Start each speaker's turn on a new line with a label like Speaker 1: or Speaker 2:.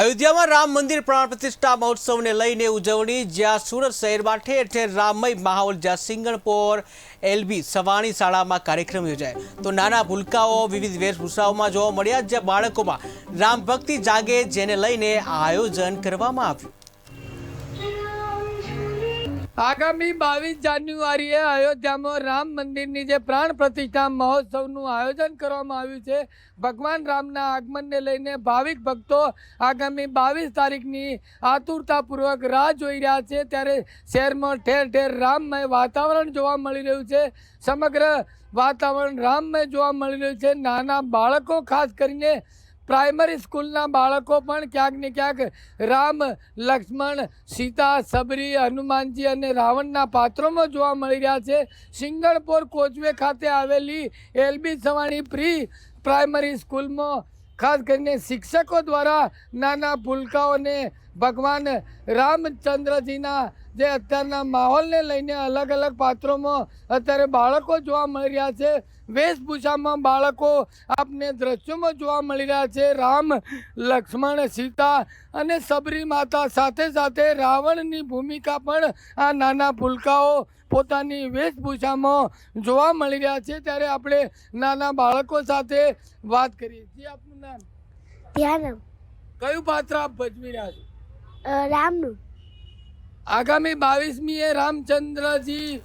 Speaker 1: અયોધ્યામાં રામ મંદિર પ્રાણ પ્રતિષ્ઠા મહોત્સવને લઈને ઉજવણી, જ્યાં સુરત શહેરમાં ઠેર ઠેર રામમય માહોલ, જ્યાં સિંગણપોર, એલબી, સવાણી શાળામાં કાર્યક્રમ યોજાય. તો નાના ભૂલકાઓ, વિવિધ વેશભૂષાઓમાં જોવા મળ્યા, જ્યાં બાળકોમાં રામ ભક્તિ જાગે, જેને લઈને આયોજન કરવામાં આવ્યું.
Speaker 2: આગામી બાવીસ જાન્યુઆરીએ અયોધ્યામાં રામ મંદિરની જે પ્રાણ પ્રતિષ્ઠા મહોત્સવનું આયોજન કરવામાં આવ્યું છે, ભગવાન રામના આગમનને લઈને ભાવિક ભક્તો આગામી બાવીસ તારીખની આતુરતાપૂર્વક રાહ જોઈ રહ્યા છે. ત્યારે શહેરમાં ઠેર ઠેર રામમય વાતાવરણ જોવા મળી રહ્યું છે. સમગ્ર વાતાવરણ રામમય જોવા મળી રહ્યું છે. નાના બાળકો ખાસ કરીને પ્રાઇમરી સ્કૂલના બાળકો પણ ક્યાંક ને ક્યાંક રામ, લક્ષ્મણ, સીતા, સબરી, હનુમાનજી અને રાવણના પાત્રોમાં જોવા મળી રહ્યા છે. સિંગણપોર કોચવે ખાતે આવેલી એલબી સવાણી પ્રી પ્રાઇમરી સ્કૂલમાં ખાસ કરીને શિક્ષકો દ્વારા નાના ભૂલકાઓને ભગવાન રામચંદ્રજીના જે અત્યારના માહોલને લઈને અલગ અલગ પાત્રોમાં અત્યારે બાળકો જોવા મળી રહ્યા છે. વેશભૂષામાં બાળકો આપને દ્રશ્યોમાં જોવા મળી રહ્યા છે. રામ લક્ષ્મણ સીતા અને સબરી માતા સાથે સાથે રાવણની ભૂમિકા પણ આ નાના ભૂલકાઓ પોતાની વેશભૂષામાં જોવા મળી રહ્યા છે. ત્યારે આપણે નાના બાળકો સાથે વાત કરીએ. છીએ આપનું નામ?
Speaker 3: ધ્યાનમ.
Speaker 2: કયું પાત્ર આપ ભજવી રહ્યા છો?
Speaker 3: રામનું.
Speaker 2: આગામી બાવીસમી એ રામચંદ્રજી